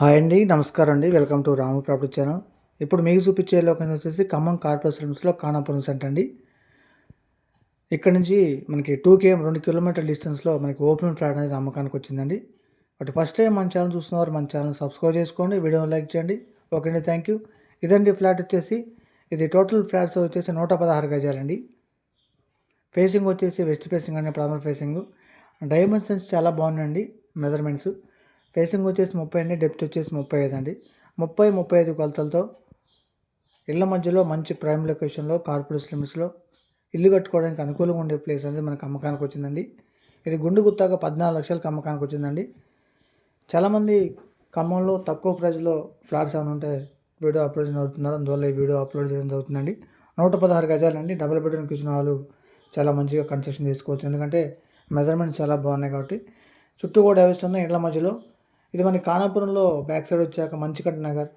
Hi అండి నమస్కారం అండి. Welcome to Ramu property channel. ఇప్పుడు మీకు చూపించే లొకేషన్ వచ్చేసి ఖమ్మం కార్పొరేషన్ లిమిట్స్లో ఖానాపురం సెంటర్ అండి. ఇక్కడ నుంచి మనకి టూ కేఎం రెండు కిలోమీటర్ డిస్టెన్స్లో మనకి ఓపెన్ ఫ్లాట్ అనేది అమ్మకానికి వచ్చిందండి. బట్ ఫస్ట్ టైం మన ఛానల్ చూస్తున్నవారు మన ఛానల్ సబ్స్క్రైబ్ చేసుకోండి వీడియో లైక్ చేయండి. ఓకే అండి థ్యాంక్ యూ ఇదండి ఫ్లాట్ వచ్చేసి ఇది టోటల్ ఫ్లాట్స్ వచ్చేసి నూట పదహారు గజాలండి. ఫేసింగ్ వచ్చేసి వెస్ట్ ఫేసింగ్ అనే ప్రాబ్లమ్ ఫేసింగ్ డైమెన్షన్స్ చాలా బాగున్నాయండి మెజర్మెంట్స్ ఫేసింగ్ వచ్చేసి ముప్పై అండి డెప్త్ వచ్చేసి ముప్పై ఐదు అండి. ముప్పై ముప్పై ఐదు కొలతలతో ఇళ్ళ మధ్యలో మంచి ప్రైమ్ లొకేషన్లో కార్పొరేట్ లిమిట్స్లో ఇల్లు కట్టుకోవడానికి అనుకూలంగా ఉండే ప్లేస్ అనేది మనకు అమ్మకానికి వచ్చిందండి. ఇది గుండు గుత్తాగా పద్నాలుగు లక్షలకు అమ్మకానికి వచ్చిందండి. చాలామంది ఖమ్మంలో తక్కువ ప్రైజ్లో ఫ్లాట్స్ ఏమైనా ఉంటే వీడియో అప్లోడ్ అవుతున్నారు అందువల్ల ఈ వీడియో అప్లోడ్ చేయడం జరుగుతుందండి. నూట పదహారు గజాలండి డబుల్ బెడ్రూమ్ కిచెన్ హాలు చాలా మంచిగా కన్స్ట్రక్షన్ చేసుకోవచ్చు. ఎందుకంటే మెజర్మెంట్స్ చాలా బాగున్నాయి కాబట్టి. చుట్టూ కూడా వేస్తున్న ఇళ్ళ మధ్యలో ఇది మన కానాపురంలో బ్యాక్ సైడ్ వచ్చాక మంచికట్ నగర్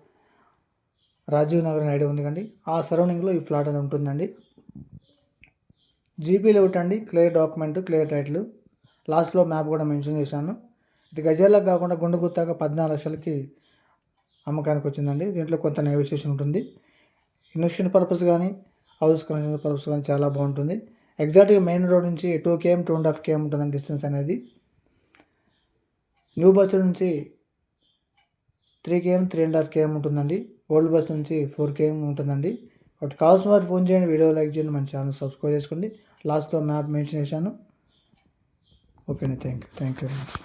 రాజీవ్ నగర్ అని ఐడియా ఉంది కండి. ఆ సరౌండింగ్లో ఈ ఫ్లాట్ అనేది ఉంటుందండి. జీపీలో అండి. క్లియర్ డాక్యుమెంట్ క్లియర్ టైటిల్ లాస్ట్లో మ్యాప్ కూడా మెన్షన్ చేశాను. ఇది గజాలకు కాకుండా గుండు గుత్తాక పద్నాలుగు లక్షలకి అమ్మకానికి వచ్చిందండి. దీంట్లో కొంత నెగోషియేషన్ ఉంటుంది. ఇన్వెస్ట్మెంట్ పర్పస్ కానీ హౌస్ కన్స్ట్రక్షన్ పర్పస్ కానీ చాలా బాగుంటుంది. ఎగ్జాక్ట్గా మెయిన్ రోడ్ నుంచి two KM two and half KM ఉంటుందండి డిస్టెన్స్ అనేది. న్యూ బస్ నుంచి three KM three and half KM ఉంటుందండి. ఓల్డ్ బస్ నుంచి ఫోర్ కేఎం ఉంటుందండి. ఒకటి కావాల్సిన వారు ఫోన్ చేయండి వీడియో లైక్ చేయండి మన ఛానల్ సబ్స్క్రైబ్ చేసుకోండి. లాస్ట్లో మ్యాప్ మెన్షన్ చేశాను. ఓకే అండి thank you thank you very much.